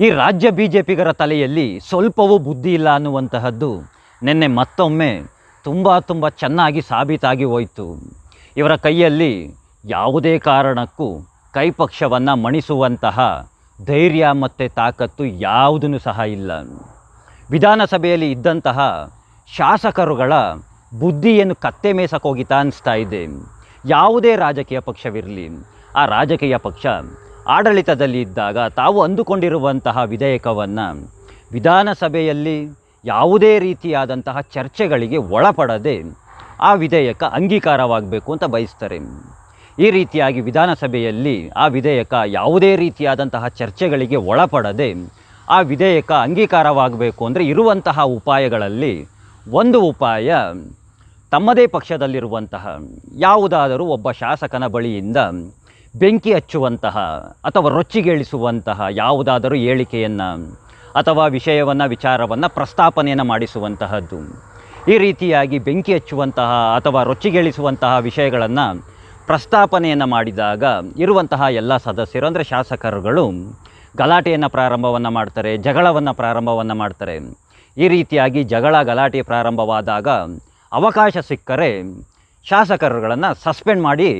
ಈ ರಾಜ್ಯ B J ಪಿಗರ ತಲೆಯಲ್ಲಿ ಸ್ವಲ್ಪವೂ ಬುದ್ಧಿ ಇಲ್ಲ ಅನ್ನುವಂತಹದ್ದು ನಿನ್ನೆ ಮತ್ತೊಮ್ಮೆ ತುಂಬ ತುಂಬ ಚೆನ್ನಾಗಿ ಸಾಬೀತಾಗಿ ಹೋಯಿತು. ಇವರ ಕೈಯಲ್ಲಿ ಯಾವುದೇ ಕಾರಣಕ್ಕೂ ಕೈಪಕ್ಷವನ್ನು ಮಣಿಸುವಂತಹ ಧೈರ್ಯ ಮತ್ತು ತಾಕತ್ತು ಯಾವುದೂ ಸಹ ಇಲ್ಲ. ವಿಧಾನಸಭೆಯಲ್ಲಿ ಇದ್ದಂತಹ ಶಾಸಕರುಗಳ ಬುದ್ಧಿಯನ್ನು ಕತ್ತೆ ಮೇಸಕ್ಕೆ ಹೋಗಿತಾ ಅನಿಸ್ತಾ ಇದೆ. ಯಾವುದೇ ರಾಜಕೀಯ ಪಕ್ಷವಿರಲಿ, ಆ ರಾಜಕೀಯ ಪಕ್ಷ ಆಡಳಿತದಲ್ಲಿ ಇದ್ದಾಗ ತಾವು ಅಂದುಕೊಂಡಿರುವಂತಹ ವಿಧೇಯಕವನ್ನು ವಿಧಾನಸಭೆಯಲ್ಲಿ ಯಾವುದೇ ರೀತಿಯಾದಂತಹ ಚರ್ಚೆಗಳಿಗೆ ಒಳಪಡದೆ ಆ ವಿಧೇಯಕ ಅಂಗೀಕಾರವಾಗಬೇಕು ಅಂತ ಬಯಸ್ತಾರೆ. ಈ ರೀತಿಯಾಗಿ ವಿಧಾನಸಭೆಯಲ್ಲಿ ಆ ವಿಧೇಯಕ ಯಾವುದೇ ರೀತಿಯಾದಂತಹ ಚರ್ಚೆಗಳಿಗೆ ಒಳಪಡದೆ ಆ ವಿಧೇಯಕ ಅಂಗೀಕಾರವಾಗಬೇಕು ಅಂದರೆ ಇರುವಂತಹ ಉಪಾಯಗಳಲ್ಲಿ ಒಂದು ಉಪಾಯ ತಮ್ಮದೇ ಪಕ್ಷದಲ್ಲಿರುವಂತಹ ಯಾವುದಾದರೂ ಒಬ್ಬ ಶಾಸಕನ ಬಳಿಯಿಂದ ಬೆಂಕಿ ಹಚ್ಚುವಂತಹ ಅಥವಾ ರೊಚ್ಚಿಗೇಳಿಸುವಂತಹ ಯಾವುದಾದರೂ ಹೇಳಿಕೆಯನ್ನು ಅಥವಾ ವಿಷಯವನ್ನು, ವಿಚಾರವನ್ನು ಪ್ರಸ್ತಾಪನೆಯನ್ನು ಮಾಡಿಸುವಂತಹದ್ದು. ಈ ರೀತಿಯಾಗಿ ಬೆಂಕಿ ಹಚ್ಚುವಂತಹ ಅಥವಾ ರೊಚ್ಚಿಗೇಳಿಸುವಂತಹ ವಿಷಯಗಳನ್ನು ಪ್ರಸ್ತಾಪನೆಯನ್ನು ಮಾಡಿದಾಗ ಇರುವಂತಹ ಎಲ್ಲ ಸದಸ್ಯರು, ಅಂದರೆ ಶಾಸಕರುಗಳು ಗಲಾಟೆಯನ್ನು ಪ್ರಾರಂಭವನ್ನು ಮಾಡ್ತಾರೆ, ಜಗಳವನ್ನು ಪ್ರಾರಂಭವನ್ನು ಮಾಡ್ತಾರೆ. ಈ ರೀತಿಯಾಗಿ ಜಗಳ, ಗಲಾಟೆ ಪ್ರಾರಂಭವಾದಾಗ ಅವಕಾಶ ಸಿಕ್ಕರೆ ಶಾಸಕರುಗಳನ್ನು ಸಸ್ಪೆಂಡ್ ಮಾಡಿ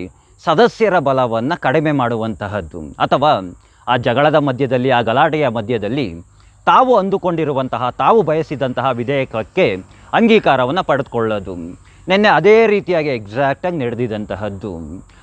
ಸದಸ್ಯರ ಬಲವನ್ನು ಕಡಿಮೆ ಮಾಡುವಂತಹದ್ದು. ಅಥವಾ ಆ ಜಗಳದ ಮಧ್ಯದಲ್ಲಿ, ಆ ಗಲಾಟೆಯ ಮಧ್ಯದಲ್ಲಿ ತಾವು ಅಂದುಕೊಂಡಿರುವಂತಹ, ತಾವು ಬಯಸಿದಂತಹ ವಿಧೇಯಕಕ್ಕೆ ಅಂಗೀಕಾರವನ್ನು ಪಡೆದುಕೊಳ್ಳೋದು. ನಿನ್ನೆ ಅದೇ ರೀತಿಯಾಗಿ ಎಕ್ಸಾಕ್ಟಾಗಿ ನಡೆದಿದ್ದಂತಹದ್ದು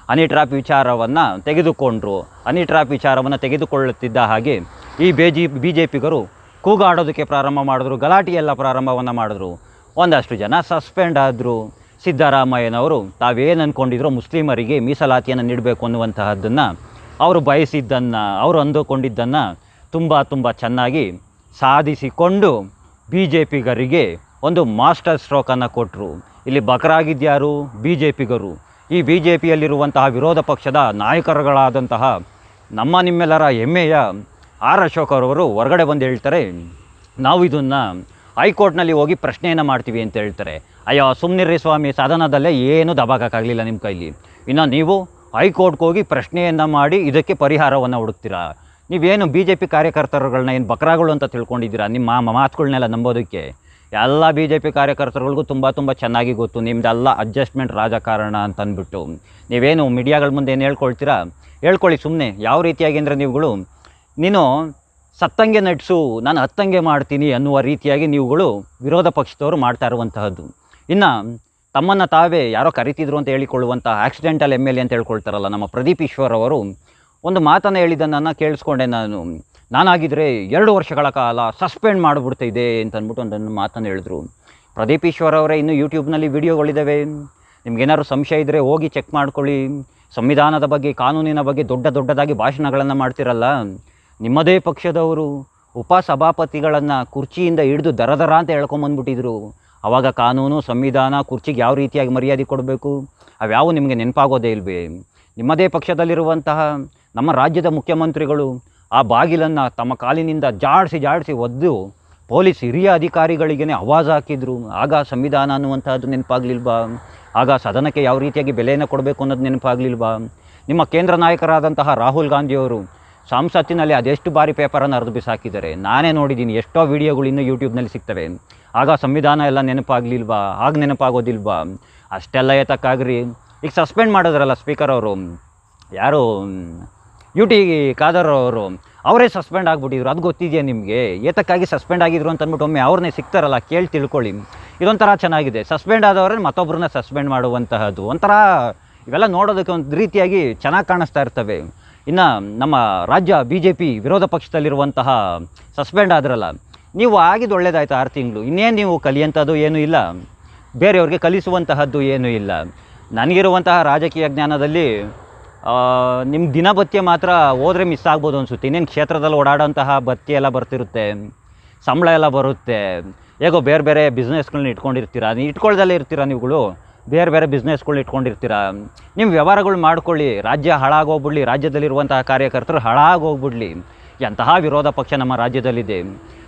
ಅನಿಟ್ರಾಪ್ ವಿಚಾರವನ್ನು ತೆಗೆದುಕೊಂಡ್ರು. ಅನಿಟ್ರಾಪ್ ವಿಚಾರವನ್ನು ತೆಗೆದುಕೊಳ್ಳುತ್ತಿದ್ದ ಹಾಗೆ ಈ ಬೇಜಿ ಬಿ ಜೆ ಪಿಗರು ಕೂಗಾಡೋದಕ್ಕೆ ಪ್ರಾರಂಭ ಮಾಡಿದ್ರು, ಗಲಾಟೆಯೆಲ್ಲ ಪ್ರಾರಂಭವನ್ನು ಮಾಡಿದ್ರು. ಒಂದಷ್ಟು ಜನ ಸಸ್ಪೆಂಡ್ ಆದರು. ಸಿದ್ದರಾಮಯ್ಯನವರು ತಾವೇನು ಅಂದ್ಕೊಂಡಿದ್ರು ಮುಸ್ಲಿಮರಿಗೆ ಮೀಸಲಾತಿಯನ್ನು ನೀಡಬೇಕು ಅನ್ನುವಂತಹದ್ದನ್ನು ಅವರು ಬಯಸಿದ್ದನ್ನು, ಅವರು ಅಂದುಕೊಂಡಿದ್ದನ್ನು ತುಂಬ ತುಂಬ ಚೆನ್ನಾಗಿ ಸಾಧಿಸಿಕೊಂಡು ಬಿ ಜೆ ಪಿಗರಿಗೆ ಒಂದು ಮಾಸ್ಟರ್ ಸ್ಟ್ರೋಕನ್ನು ಕೊಟ್ಟರು ಇಲ್ಲಿ ಬಕರಾಗಿದ್ಯಾರು? ಬಿ ಜೆ ಪಿಗರು ಈ ಬಿ ಜೆ ಪಿಯಲ್ಲಿರುವಂತಹ ವಿರೋಧ ಪಕ್ಷದ ನಾಯಕರುಗಳಾದಂತಹ ನಮ್ಮ ನಿಮ್ಮೆಲ್ಲರ ಹೆಮ್ಮೆಯ ಆರ್ ಅಶೋಕ್ ಹೊರಗಡೆ ಬಂದು ಹೇಳ್ತಾರೆ ನಾವು ಇದನ್ನು ಹೈಕೋರ್ಟ್ನಲ್ಲಿ ಹೋಗಿ ಪ್ರಶ್ನೆಯನ್ನು ಮಾಡ್ತೀವಿ ಅಂತ ಹೇಳ್ತಾರೆ. ಅಯ್ಯೋ ಸುಮ್ಮನಿರ್ರಿ ಸ್ವಾಮಿ, ಸದನದಲ್ಲೇ ಏನೂ ದಬಾಕಕ್ಕಾಗಲಿಲ್ಲ ನಿಮ್ಮ ಕೈಲಿ. ಇನ್ನು ನೀವು ಹೈಕೋರ್ಟ್ಗೆ ಹೋಗಿ ಪ್ರಶ್ನೆಯನ್ನು ಮಾಡಿ ಇದಕ್ಕೆ ಪರಿಹಾರವನ್ನು ಹುಡುಕ್ತೀರಾ? ನೀವೇನು ಬಿ ಜೆ ಪಿ ಕಾರ್ಯಕರ್ತರುಗಳನ್ನ ಏನು ಬಕ್ರಾಗಳು ಅಂತ ತಿಳ್ಕೊಂಡಿದ್ದೀರಾ? ನಿಮ್ಮ ಮಾತುಗಳನ್ನೆಲ್ಲ ನಂಬೋದಕ್ಕೆ? ಎಲ್ಲ ಬಿ ಜೆ ಪಿ ಕಾರ್ಯಕರ್ತರುಗಳಿಗೂ ತುಂಬ ತುಂಬ ಚೆನ್ನಾಗಿ ಗೊತ್ತು. ನಿಮ್ಮದೆಲ್ಲ ಅಡ್ಜಸ್ಟ್ಮೆಂಟ್ ರಾಜಕಾರಣ ಅಂತ ಅಂದ್ಬಿಟ್ಟು ನೀವೇನು ಮೀಡಿಯಾಗಳ ಮುಂದೆ ಏನು ಹೇಳ್ಕೊಳ್ತೀರಾ? ಹೇಳ್ಕೊಳ್ಳಿ ಸುಮ್ಮನೆ ಯಾವ ರೀತಿಯಾಗಿ ಅಂದರೆ ನೀವುಗಳು? ನೀನು ಸತ್ತಂಗೆ ನಟಿಸು ನಾನು ಹತ್ತಂಗೆ ಮಾಡ್ತೀನಿ ಅನ್ನುವ ರೀತಿಯಾಗಿ ನೀವುಗಳು ವಿರೋಧ ಪಕ್ಷದವರು ಮಾಡ್ತಾ ಇರುವಂತಹದ್ದು. ಇನ್ನು ತಮ್ಮನ್ನು ತಾವೇ ಯಾರೋ ಕರಿತಿದ್ರು ಅಂತ ಹೇಳಿಕೊಳ್ಳುವಂಥ ಆಕ್ಸಿಡೆಂಟಲ್ ಎಂ ಎಲ್ ಎ ಅಂತ ಹೇಳ್ಕೊಳ್ತಾರಲ್ಲ, ನಮ್ಮ ಪ್ರದೀಪ್ ಈಶ್ವರ್ ಅವರು, ಒಂದು ಮಾತನ್ನು ಹೇಳಿದ್ದನ್ನು ಕೇಳಿಸ್ಕೊಂಡೆ ನಾನು. ನಾನಾಗಿದ್ದರೆ ಎರಡು ವರ್ಷಗಳ ಕಾಲ ಸಸ್ಪೆಂಡ್ ಮಾಡಿಬಿಡ್ತಿದೆ ಅಂತ ಅಂದ್ಬಿಟ್ಟು ಒಂದು ಮಾತನ್ನು ಹೇಳಿದ್ರು. ಪ್ರದೀಪ್ ಈಶ್ವರ್ ಅವರೇ, ಇನ್ನೂ ಯೂಟ್ಯೂಬ್ನಲ್ಲಿ ವಿಡಿಯೋಗಳಿದ್ದಾವೆ ನಿಮ್ಗೇನಾದ್ರು ಸಂಶಯ ಇದ್ದರೆ ಹೋಗಿ ಚೆಕ್ ಮಾಡ್ಕೊಳ್ಳಿ. ಸಂವಿಧಾನದ ಬಗ್ಗೆ, ಕಾನೂನಿನ ಬಗ್ಗೆ ದೊಡ್ಡ ದೊಡ್ಡದಾಗಿ ಭಾಷಣಗಳನ್ನು ಮಾಡ್ತಿರಲ್ಲ. ನಿಮ್ಮದೇ ಪಕ್ಷದವರು ಉಪಸಭಾಪತಿಗಳನ್ನು ಕುರ್ಚಿಯಿಂದ ಹಿಡಿದು ದರ ದರ ಅಂತ ಹೇಳ್ಕೊಂಬಂದ್ಬಿಟ್ಟಿದ್ರು ಆವಾಗ ಕಾನೂನು, ಸಂವಿಧಾನ ಕುರ್ಚಿಗೆ ಯಾವ ರೀತಿಯಾಗಿ ಮರ್ಯಾದೆ ಕೊಡಬೇಕು? ಅವ್ಯಾವು ನಿಮಗೆ ನೆನಪಾಗೋದೇ ಇಲ್ವೇ? ನಿಮ್ಮದೇ ಪಕ್ಷದಲ್ಲಿರುವಂತಹ ನಮ್ಮ ರಾಜ್ಯದ ಮುಖ್ಯಮಂತ್ರಿಗಳು ಆ ಬಾಗಿಲನ್ನು ತಮ್ಮ ಕಾಲಿನಿಂದ ಜಾಡಿಸಿ ಜಾಡಿಸಿ ಒದ್ದು ಪೊಲೀಸ್ ಹಿರಿಯ ಅಧಿಕಾರಿಗಳಿಗೇ ಆವಾಜ್ ಹಾಕಿದ್ರು. ಆಗ ಸಂವಿಧಾನ ಅನ್ನುವಂಥದ್ದು ನೆನಪಾಗ್ಲಿಲ್ವಾ? ಆಗ ಸದನಕ್ಕೆ ಯಾವ ರೀತಿಯಾಗಿ ಬೆಲೆಯನ್ನು ಕೊಡಬೇಕು ಅನ್ನೋದು ನೆನಪಾಗ್ಲಿಲ್ವಾ? ನಿಮ್ಮ ಕೇಂದ್ರ ನಾಯಕರಾದಂತಹ ರಾಹುಲ್ ಗಾಂಧಿಯವರು ಸಂಸತ್ತಿನಲ್ಲಿ ಅದೆಷ್ಟು ಬಾರಿ ಪೇಪರನ್ನು ಹರಿದು ಬಿಸಾಕಿದ್ದಾರೆ ನಾನೇ ನೋಡಿದ್ದೀನಿ, ಎಷ್ಟೋ ವಿಡಿಯೋಗಳು ಇನ್ನೂ ಯೂಟ್ಯೂಬ್ನಲ್ಲಿ ಸಿಗ್ತವೆ. ಆಗ ಸಂವಿಧಾನ ಎಲ್ಲ ನೆನಪಾಗ್ಲಿಲ್ವಾ? ಆಗ ನೆನಪಾಗೋದಿಲ್ವಾ? ಅಷ್ಟೆಲ್ಲ ಏತಕ್ಕಾಗ್ರಿ? ಈಗ ಸಸ್ಪೆಂಡ್ ಮಾಡಿದ್ರಲ್ಲ ಸ್ಪೀಕರ್ ಅವರು. ಯಾರು? ಯು ಟಿ ಖಾದರ್ ಅವರು. ಅವರೇ ಸಸ್ಪೆಂಡ್ ಆಗಿಬಿಟ್ಟಿದ್ರು. ಅದು ಗೊತ್ತಿದೆಯಾ ನಿಮಗೆ? ಏತಕ್ಕಾಗಿ ಸಸ್ಪೆಂಡ್ ಆಗಿದ್ರು ಅಂತ ಒಮ್ಮೆ ಅವ್ರನ್ನೇ ಸಿಗ್ತಾರಲ್ಲ, ಕೇಳಿ ತಿಳ್ಕೊಳ್ಳಿ. ಇದೊಂಥರ ಚೆನ್ನಾಗಿದೆ. ಸಸ್ಪೆಂಡ್ ಆದವರೇ ಮತ್ತೊಬ್ಬರನ್ನ ಸಸ್ಪೆಂಡ್ ಮಾಡುವಂತಹದ್ದು. ಒಂಥರ ಇವೆಲ್ಲ ನೋಡೋದಕ್ಕೆ ಒಂದು ರೀತಿಯಾಗಿ ಚೆನ್ನಾಗಿ ಕಾಣಿಸ್ತಾ ಇರ್ತವೆ. ಇನ್ನು ನಮ್ಮ ರಾಜ್ಯ ಬಿ ಜೆ ಪಿ ವಿರೋಧ ಪಕ್ಷದಲ್ಲಿರುವಂತಹ ಸಸ್ಪೆಂಡ್ ಆದ್ರಲ್ಲ, ನೀವು ಆಗಿದ್ದು ಒಳ್ಳೇದಾಯ್ತು ಆರು ತಿಂಗಳು. ಇನ್ನೇನು ನೀವು ಕಲಿಯಂಥದ್ದು ಏನೂ ಇಲ್ಲ. ಬೇರೆಯವ್ರಿಗೆ ಕಲಿಸುವಂತಹದ್ದು ಏನೂ ಇಲ್ಲ. ನನಗಿರುವಂತಹ ರಾಜಕೀಯ ಜ್ಞಾನದಲ್ಲಿ ನಿಮ್ಮ ದಿನಭತ್ಯೆ ಮಾತ್ರ ಹೋದರೆ ಮಿಸ್ ಆಗ್ಬೋದು ಅನಿಸುತ್ತೆ. ಇನ್ನೇನು ಕ್ಷೇತ್ರದಲ್ಲಿ ಓಡಾಡೋಂತಹ ಭತ್ಯೆ ಎಲ್ಲ ಬರ್ತಿರುತ್ತೆ. ಸಂಬಳ ಎಲ್ಲ ಬರುತ್ತೆ. ಹೇಗೋ ಬೇರೆ ಬೇರೆ ಬಿಸ್ನೆಸ್ಗಳನ್ನ ಇಟ್ಕೊಂಡಿರ್ತೀರ? ನೀವು ಇಟ್ಕೊಳ್ದಲ್ಲೇ ಇರ್ತೀರ ನೀವುಗಳು? ಬೇರೆ ಬೇರೆ ಬಿಸ್ನೆಸ್ಗಳು ಇಟ್ಕೊಂಡಿರ್ತೀರ? ನಿಮ್ಮ ವ್ಯವಹಾರಗಳು ಮಾಡ್ಕೊಳ್ಳಿ, ರಾಜ್ಯ ಹಾಳಾಗೋಗ್ಬಿಡ್ಲಿ, ರಾಜ್ಯದಲ್ಲಿರುವಂತಹ ಕಾರ್ಯಕರ್ತರು ಹಾಳಾಗೋಗ್ಬಿಡ್ಲಿ. ಎಂತಹ ವಿರೋಧ ಪಕ್ಷ ನಮ್ಮ ರಾಜ್ಯದಲ್ಲಿದೆ.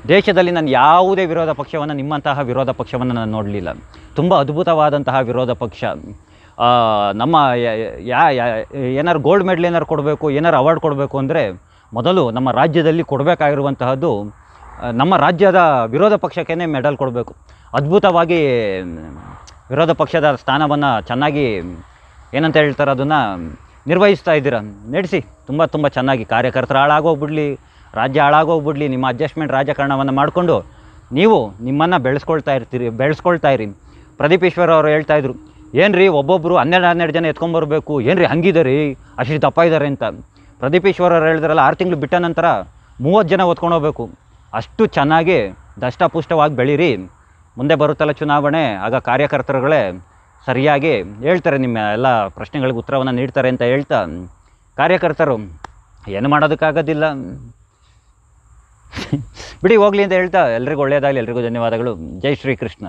ದೇಶದಲ್ಲಿ ನಾನು ಯಾವುದೇ ವಿರೋಧ ಪಕ್ಷವನ್ನು, ನಿಮ್ಮಂತಹ ವಿರೋಧ ಪಕ್ಷವನ್ನು ನಾನು ನೋಡಲಿಲ್ಲ. ತುಂಬ ಅದ್ಭುತವಾದಂತಹ ವಿರೋಧ ಪಕ್ಷ. ನಮ್ಮ ಯ- ಏನಾರು ಗೋಲ್ಡ್ ಮೆಡಲ್ ಏನಾರು ಕೊಡಬೇಕು, ಏನಾರು ಅವಾರ್ಡ್ ಕೊಡಬೇಕು ಅಂದರೆ, ಮೊದಲು ನಮ್ಮ ರಾಜ್ಯದಲ್ಲಿ ಕೊಡಬೇಕಾಗಿರುವಂತಹದ್ದು ನಮ್ಮ ರಾಜ್ಯದ ವಿರೋಧ ಪಕ್ಷಕ್ಕೇ ಮೆಡಲ್ ಕೊಡಬೇಕು. ಅದ್ಭುತವಾಗಿ ವಿರೋಧ ಪಕ್ಷದ ಸ್ಥಾನವನ್ನು ಚೆನ್ನಾಗಿ, ಏನಂತ ಹೇಳ್ತಾರೆ ಅದನ್ನು ನಿರ್ವಹಿಸ್ತಾ ಇದ್ದೀರ? ನಡೆಸಿ. ತುಂಬ ತುಂಬ ಚೆನ್ನಾಗಿ ಕಾರ್ಯಕರ್ತರು ಹಾಳಾಗೋಗ್ಬಿಡಲಿ, ರಾಜ್ಯ ಹಾಳಾಗೋಗ್ಬಿಡಲಿ, ನಿಮ್ಮ ಅಡ್ಜಸ್ಟ್ಮೆಂಟ್ ರಾಜಕಾರಣವನ್ನು ಮಾಡಿಕೊಂಡು ನೀವು ನಿಮ್ಮನ್ನು ಬೆಳೆಸ್ಕೊಳ್ತಾ ಇರ್ತೀರಿ, ಬೆಳೆಸ್ಕೊಳ್ತಾ ಇರಿ. ಪ್ರದೀಪ್ ಈಶ್ವರ್ ಅವರು ಹೇಳ್ತಾ ಇದ್ರು ಏನು ರೀ ಒಬ್ಬೊಬ್ಬರು ಹನ್ನೆರಡು ಹನ್ನೆರಡು ಜನ ಎತ್ಕೊಂಬರ್ಬೇಕು ಏನು ರೀ ಹಂಗಿದೆ ರೀ ಅಷ್ಟು ದಪ್ಪ ಇದ್ದಾರೆ ಅಂತ. ಪ್ರದೀಪ್ ಈಶ್ವರ್ ಅವರು ಹೇಳಿದ್ರಲ್ಲ, ಆರು ತಿಂಗಳು ಬಿಟ್ಟ ನಂತರ ಮೂವತ್ತು ಜನ ಓದ್ಕೊಂಡು ಹೋಗ್ಬೇಕು. ಅಷ್ಟು ಚೆನ್ನಾಗಿ ದಷ್ಟಪುಷ್ಟವಾಗಿ ಬೆಳೀರಿ. ಮುಂದೆ ಬರುತ್ತಲ್ಲ ಚುನಾವಣೆ, ಆಗ ಕಾರ್ಯಕರ್ತರುಗಳೇ ಸರಿಯಾಗಿ ಹೇಳ್ತಾರೆ ನಿಮ್ಮ ಎಲ್ಲ ಪ್ರಶ್ನೆಗಳಿಗೆ ಉತ್ತರವನ್ನು ನೀಡ್ತಾರೆ ಅಂತ ಹೇಳ್ತಾ, ಕಾರ್ಯಕರ್ತರು, ಏನು ಮಾಡೋದಕ್ಕಾಗೋದಿಲ್ಲ. ಬಿಡಿ ಹೋಗ್ಲಿ ಅಂತ ಹೇಳ್ತಾ, ಎಲ್ರಿಗೂ ಒಳ್ಳೆಯದಾಗಲಿ, ಎಲ್ರಿಗೂ ಧನ್ಯವಾದಗಳು. ಜೈ ಶ್ರೀಕೃಷ್ಣ.